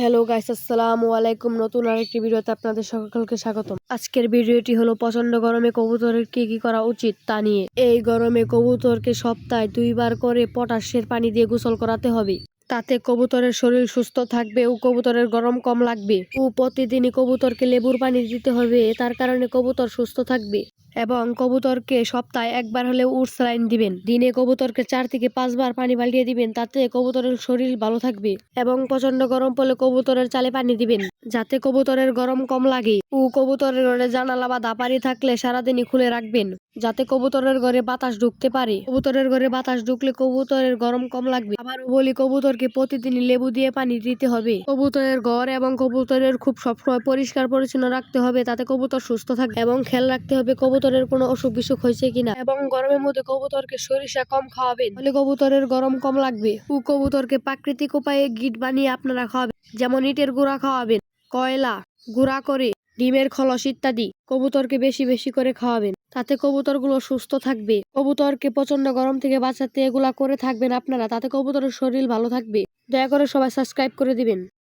Hello guys আসসালামু আলাইকুম। নতুন আরেকটি ভিডিওতে আপনাদের সকলকে স্বাগতম। আজকের ভিডিওটি হলো প্রচণ্ড গরমে কবুতরের কি কি করা উচিত তা নিয়ে। এই গরমে কবুতরকে সপ্তাহে দুইবার করে পটাশের পানি দিয়ে গোসল করাতে হবে। তাতে কবুতরের শরীর সুস্থ থাকবে ও কবুতরের গরম কম লাগবে। ও প্রতিদিনই কবুতরকে লেবুর পানি দিতে হবে, তার কারণে কবুতর সুস্থ থাকবে। এবং কবুতরকে সপ্তাহে একবার হলে উড স্যালাইন দিবেন। দিনে কবুতরকে চার থেকে পাঁচবার পানি পাল্টিয়ে দিবেন, তাতে কবুতরের শরীর ভালো থাকবে এবং প্রচণ্ড গরম পড়লে কবুতরের চালে পানি দিবেন, যাতে কবুতরের গরম কম লাগে। ও কবুতরের জানালা বা দাপারি থাকলে সারাদিনই খুলে রাখবেন। যাতে কবুতরের ঘরে বাতাস ঢুকতে পারে। কবুতরের ঘরে বাতাস ঢুকলে কবুতরের গরম কম লাগবে। আবার বলি, কবুতরকে প্রতিদিন লেবু দিয়ে পানি দিতে হবে। কবুতরের ঘর এবং কবুতরের খুব সবসময় পরিষ্কার পরিচ্ছন্ন রাখতে হবে তাতে কবুতর সুস্থ থাকবে এবং খেয়াল রাখতে হবে কবুতরের কোনো অসুখ বিসুখ হয়েছে কিনা এবং গরমের মধ্যে কবুতরকে সরিষা কম খাওয়াবেন তাহলে কবুতরের গরম কম লাগবে। ও কবুতরকে প্রাকৃতিক উপায়ে গিট বানিয়ে আপনারা খাওয়াবেন। যেমন ইটের গুঁড়া খাওয়াবেন, কয়লা গুঁড়া করে, ডিমের খলস ইত্যাদি। কবুতরকে বেশি বেশি করে খাওয়াবেন। তাতে কবুতরগুলো সুস্থ থাকবে। কবুতরকে প্রচণ্ড গরম থেকে বাঁচাতে এগুলা করে থাকবেন আপনারা, তাতে কবুতরের শরীর ভালো থাকবে। দয়া করে সবাই সাবস্ক্রাইব করে দিবেন।